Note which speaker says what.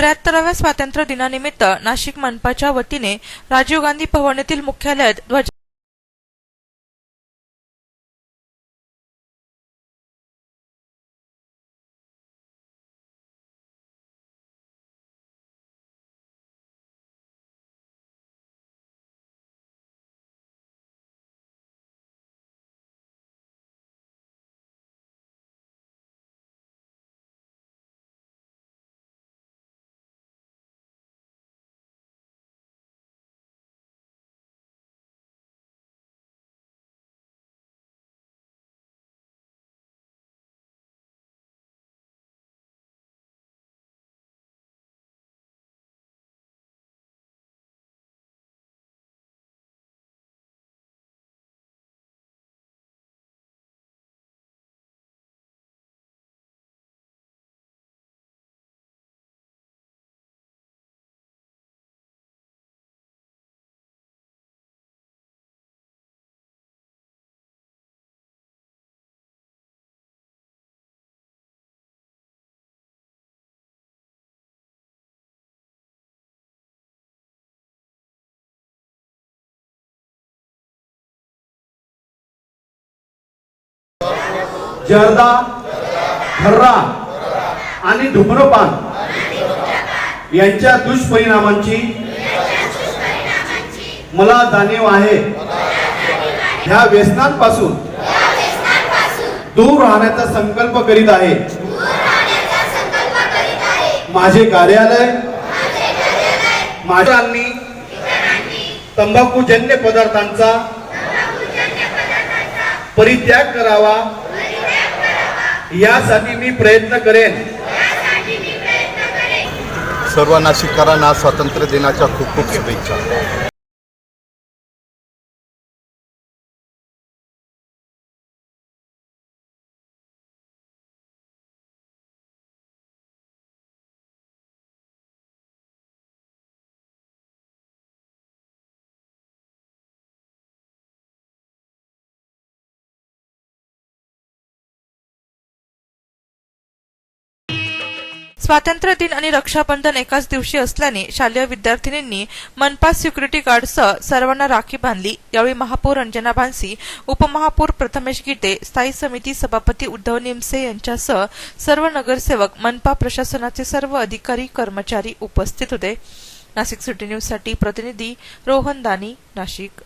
Speaker 1: त्र्याहत्तराव्या स्वातंत्र्य दिनानिमित्त नाशिक मनपाच्या वतीने राजीव गांधी भवन येथील मुख्यालयात ध्वज
Speaker 2: जर्दा खर्रा आणि धूम्रपान यांच्या दुष्परिणामांची मला जाणीव आहे. ह्या व्यसनांपासून दूर राहण्याचा संकल्प करीत आहे. माझे कार्यालय माझ्यांनी तंबाखूजन्य पदार्थांचा परित्याग करावा. यासाठी मी प्रयत्न करेन.
Speaker 3: सर्व नाशिककरांना स्वातंत्र्य दिनाच्या खूप खूप शुभेच्छा.
Speaker 1: स्वातंत्र्य दिन आणि रक्षाबंधन एकाच दिवशी असल्याने शालेय विद्यार्थिनींनी मनपा सिक्युरिटी गार्डसह सर्वांना राखी बांधली. यावेळी महापौर रंजना भानसी उपमहापौर प्रथमेश गीते स्थायी समिती सभापती उद्धव निमसे यांच्यासह सर्व नगरसेवक मनपा प्रशासनाचे सर्व अधिकारी कर्मचारी उपस्थित होते. नाशिक सिटी न्यूजसाठी प्रतिनिधी रोहन दानी नाशिक.